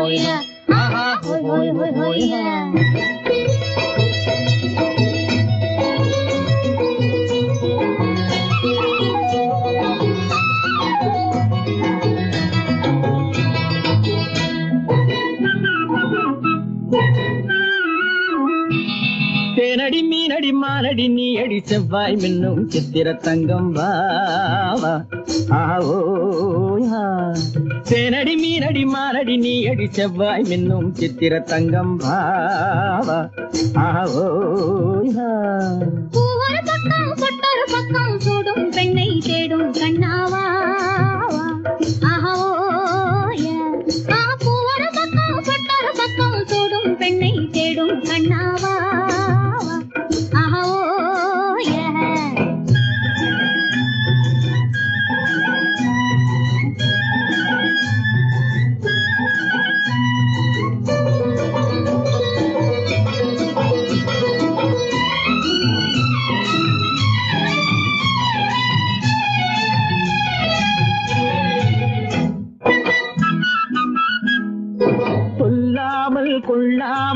Oh, yeah. 好哈。可以可以可以可以耶 அடி மீனடி மானடி நீ அடி செவ்வாய் மின்னும் சித்திர தங்கம் வாவா ஆவோயா தேனடி மீனடி மானடி நீ அடி செவ்வாய் மின்னும் சித்திர தங்கம் வாவா ஆவோ பக்கம் பக்கம் சூடும்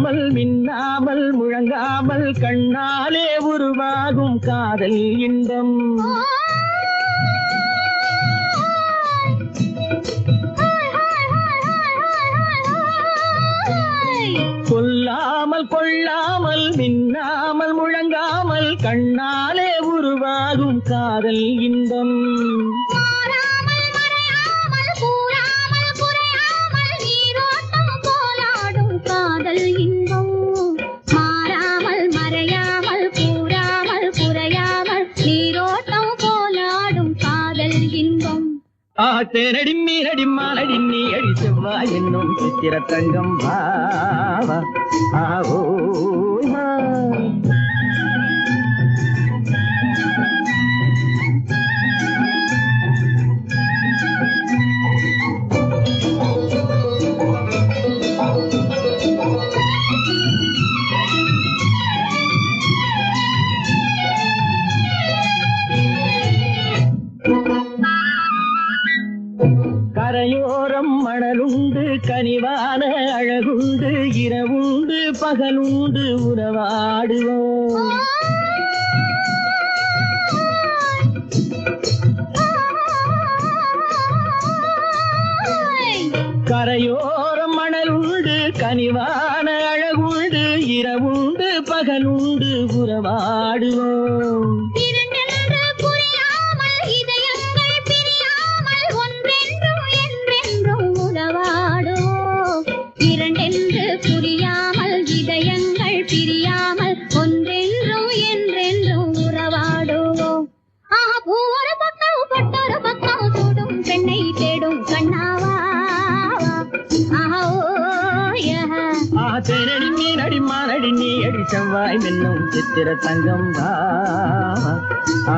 கொள்ளாமல் மின்னாமல் முழங்காமல் கண்ணாலே உருவாகும் காதல் இன்பம். கொல்லாமல் கொள்ளாமல் மின்னாமல் முழங்காமல் கண்ணாலே உருவாகும் காதல் இன்பம். ஆத்தேனடி மீனடி மாலடி நீ அடி செவ்வாய் என்னும் சித்திர தங்கம் பாவா. ஆவோ. கரையோரம் மணலுண்டு கனிவான அழகுண்டு இரவுண்டு பகலுண்டு உறவாடுவோம். கரையோரம் மணலுண்டு கனிவான அழகுண்டு இரவுண்டு பகலுண்டு உறவாடுவோம். ஆஹா பக்கம் பொட்டொரு பக்கம் சூடும் பெண்ணை தேடும் கண்ணாவா? தேனடி மீனடி மானடி நீ அடி செவ்வாய் மின்னும் சித்திர தங்கம் வா. ஆ